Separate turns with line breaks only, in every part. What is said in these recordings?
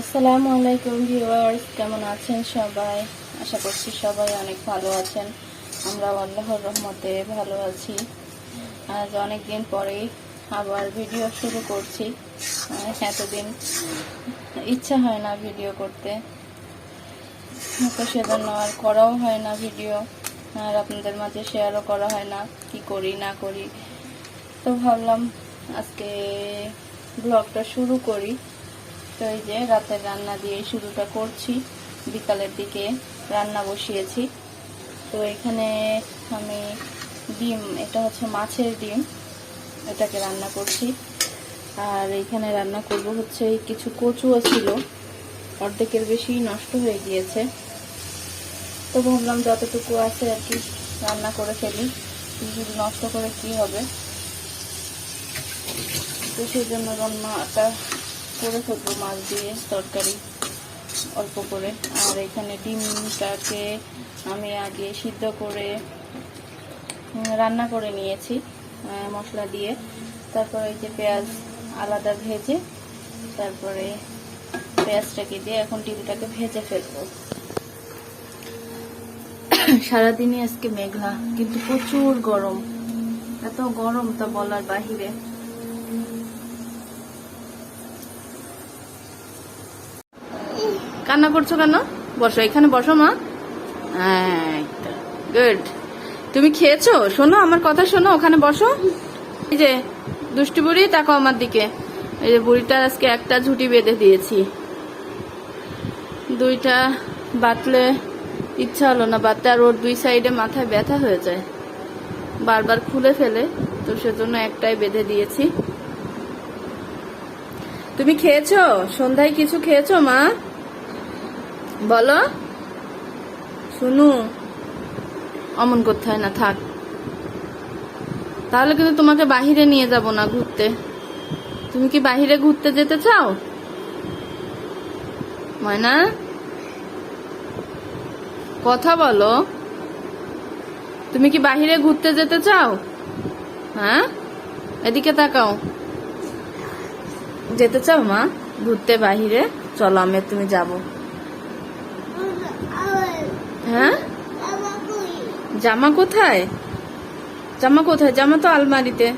আসসালামু আলাইকুম ভিউয়ার্স, কেমন আছেন সবাই? আশা করছি সবাই অনেক ভালো আছেন। আমরা আল্লাহর রহমতে ভালো আছি। আজ অনেক দিন পরে আবার ভিডিও শুরু করছি। এতদিন ইচ্ছা হয় না ভিডিও করতে। তো সেজন্য আর করাও হয় না ভিডিও। আর আপনাদের মাঝে শেয়ারও করা হয় না, কি করি, না করি। তো ভাবলাম আজকে ব্লগটা শুরু করি। তো এই যে রাতের রান্না দিয়ে শুরুটা করছি। বিকালের দিকে রান্না বসিয়েছি। তো এখানে আমি ডিম, এটা হচ্ছে মাছের ডিম, এটাকে রান্না করছি। আর এখানে রান্না করব হচ্ছে কিছু কচুও ছিল। অর্ধেকের বেশি নষ্ট হয়ে গিয়েছে। তো ভাবলাম যতটুকু আছে আর কি রান্না করে ফেলি। শুধু নষ্ট করে কি হবে? তো সেই জন্য রান্নাটা করে ফেলব মাছ দিয়ে তরকারি অল্প করে। আর এখানে ডিমটাকে আমি আগে সিদ্ধ করে রান্না করে নিয়েছি মশলা দিয়ে। তারপরে এই যে পেঁয়াজ আলাদা ভেজে, তারপরে পেঁয়াজটাকে দিয়ে এখন ডিমটাকে ভেজে ফেলব। সারাদিনই আজকে মেঘলা, কিন্তু প্রচুর গরম। এত গরম তা বলার বাহিরে। কান্না করছ কেন? বসো, এখানে বসো মা। গুড তুমি খেয়েছো? শোনো, আমার কথা শোনো, ওখানে বসো। এই যে, দুষ্টু বুড়ি তাকো আমার দিকে। এই যে বুড়িটা আজকে একটা ঝুটি বেঁধে দিয়েছি। দুইটা বাতলে ইচ্ছা হলো না বাতলে আর ওর দুই সাইডে মাথায় ব্যথা হয়ে যায়। বারবার খুলে ফেলে, তো সেজন্য একটাই বেঁধে দিয়েছি। তুমি খেয়েছো? সন্ধ্যায় কিছু খেয়েছো মা? বলো। শুনু। অমন করতে হয় না থাক। তাহলে কিন্তু তোমাকে বাহিরে নিয়ে যাব না ঘুরতে। তুমি কি বাহিরে ঘুরতে যেতে চাও? ময়না? কথা বলো। তুমি কি বাহিরে ঘুরতে যেতে চাও? হ্যাঁ? এদিকে তাকাও। যেতে চাও মা? ঘুরতে বাহিরে? চলো আমি তুমি যাব। হ্যাঁ? জামা কোথায়? জামা কোথায়? জামা তো আলমারিতে।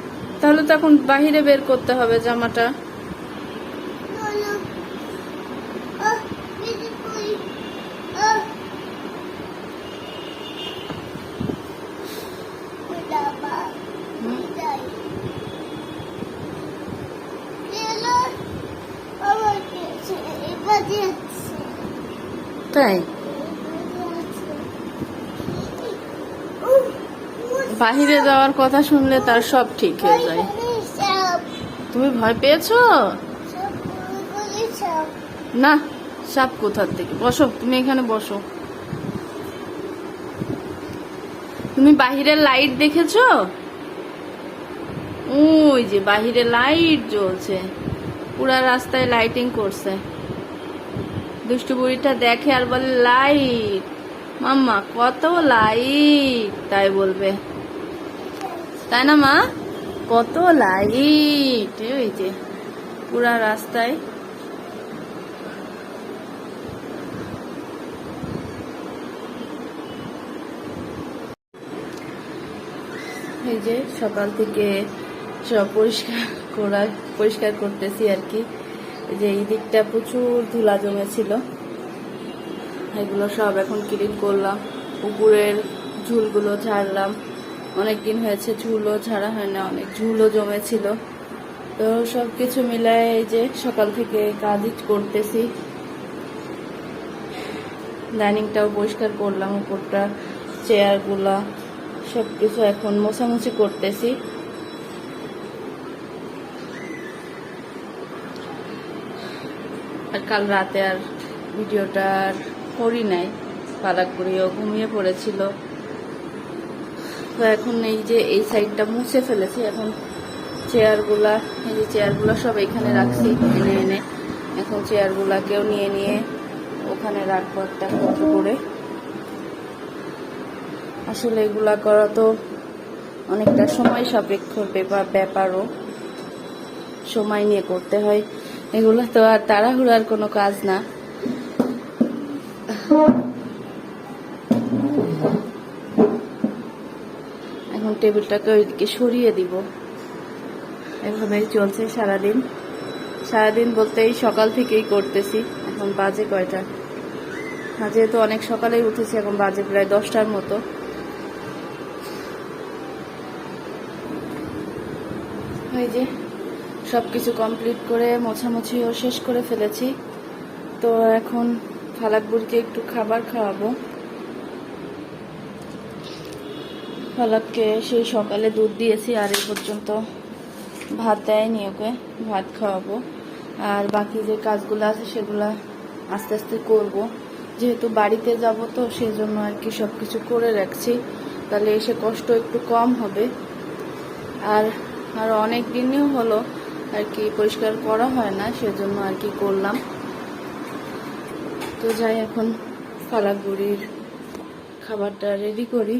তাহলে তো এখন বাহিরে বের করতে হবে জামাটা। তাই? বাহিরে যাওয়ার কথা শুনলে তার সব ঠিক হয়ে যায়। তুমি ভয় পেয়েছ? না, সাপ কোথার থেকে? বসো, তুমি এখানে বসো। তুমি বাহিরের লাইট দেখেছ? ওই যে, বাহিরে লাইট জ্বলছে। পুরা রাস্তায় লাইটিং করছে। দুষ্টু বুড়িটা দেখে আর বলে, লাইট? মাম্মা, কত লাইট? তাই বলবে। তাই না, মা? কত লাইট ওই যে, পুরা রাস্তায়। এই যে, সকাল থেকে সব পরিষ্কার করা, পরিষ্কার করতেছি আর কি। যে, এই দিকটা প্রচুর ধুলা জমেছিল। এগুলো সব এখন ক্লিন করলাম। পুকুরের ঝুলগুলো ঝাড়লাম। অনেক দিন হয়েছে ঝুলও ছাড়া হয় না, অনেক ঝুলও জমেছিল। তো সব কিছু মিলায় এই যে সকাল থেকে কাজই করতেছি। ডাইনিংটাও পরিষ্কার করলাম, উপরটা, চেয়ারগুলা সব কিছু এখন মোছামুছি করতেছি। আর কাল রাতে আর ভিডিওটা করি নাই পালাকপুরিও ঘুমিয়ে পড়েছিল। তো এখন এই যে এই সাইডটা মুছে ফেলেছি, এখন চেয়ারগুলা, এই যে চেয়ারগুলো সব এখানে রাখছি, এনে এনে। এখন চেয়ারগুলাকেও নিয়ে নিয়ে ওখানে রাখব একটা কত করে। আসলে এগুলা করা তো অনেকটা সময় সাপেক্ষ ব্যাপার ব্যাপারও। সময় নিয়ে করতে হয়। এগুলো তো আর তাড়াহুড়ার কোনো কাজ না। এখন টেবিলটাকে ওইদিকে সরিয়ে দিব। এভাবেই চলছে সারাদিন। সারাদিন বলতে এই সকাল থেকেই করতেছি। এখন বাজে কয়টা? আর যেহেতু অনেক সকালেই উঠেছি, এখন বাজে প্রায় দশটার মতো। এই যে সব কিছু কমপ্লিট করে মোছামুছিও শেষ করে ফেলেছি। তো এখন ফালাকবুড়িকে একটু খাবার খাওয়াবো। ফালাককে সেই সকালে দুধ দিয়েছি, আর এই পর্যন্ত ভাত দেয়নি ওকে, ভাত খাওয়াবো। আর বাকি যে কাজগুলো আছে সেগুলো আস্তে আস্তে করব। যেহেতু বাড়িতে যাব তো সেই জন্য আর কি সব কিছু করে রাখছি। তাহলে এসে কষ্ট একটু কম হবে। আর আর অনেক দিনই হলো আর কি পরিষ্কার করা হয় না, সেজন্য আর কি করলাম। তো যাই, এখন ফালাগুড়ির খাবারটা রেডি করি।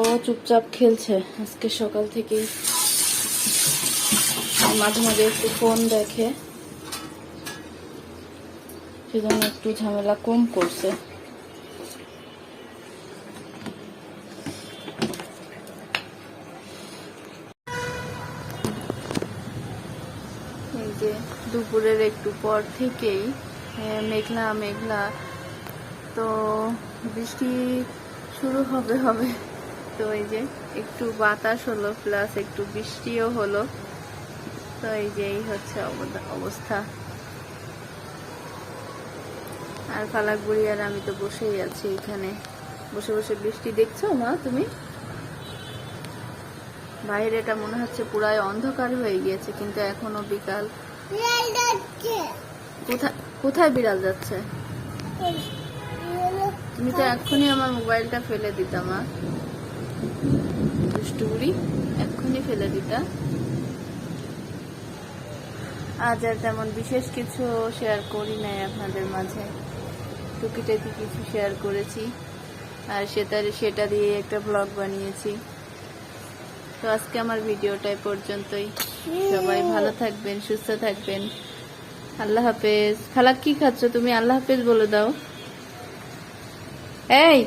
ও চুপচাপ খেলছে। আজকে সকাল আর মাঝে মাঝে একটু ফোন দেখে। সেজন্য একটু ঝামেলা কম করছে। এই যে দুপুরের একটু পর থেকেই মেঘলা মেঘলা। তো বৃষ্টি শুরু হবে হবে। তো এই যে একটু বাতাস হলো প্লাস একটু বৃষ্টিও হলো। তো এই যে এই হচ্ছে অবস্থা। আর ফালাকগুড়ি আর আমি তো বসেই আছি এখানে। বসে বসে বৃষ্টি দেখছ মা তুমি? বাইরেটা মনে হচ্ছে পুরাই অন্ধকার হয়ে গিয়েছে কিন্তু এখনও বিকাল। কোথায় কোথায় বিড়াল যাচ্ছে? তুমি তো এক্ষুনি আমার মোবাইলটা ফেলে দিতা মা। দুষ্টুগুড়ি এক্ষুনি ফেলে দিতা। আজ আর তেমন বিশেষ কিছু শেয়ার করি নাই আপনাদের মাঝে। টুকিটাকি কিছু শেয়ার করেছি আর সেটা সেটা দিয়ে একটা ব্লগ বানিয়েছি। তো আজকে আমার ভিডিওটা এ পর্যন্তই। সবাই ভালো থাকবেন সুস্থ থাকবেন। আল্লাহ হাফেজ। খালাক কি খাচ্ছ তুমি? আল্লাহ হাফেজ বলে দাও। এই!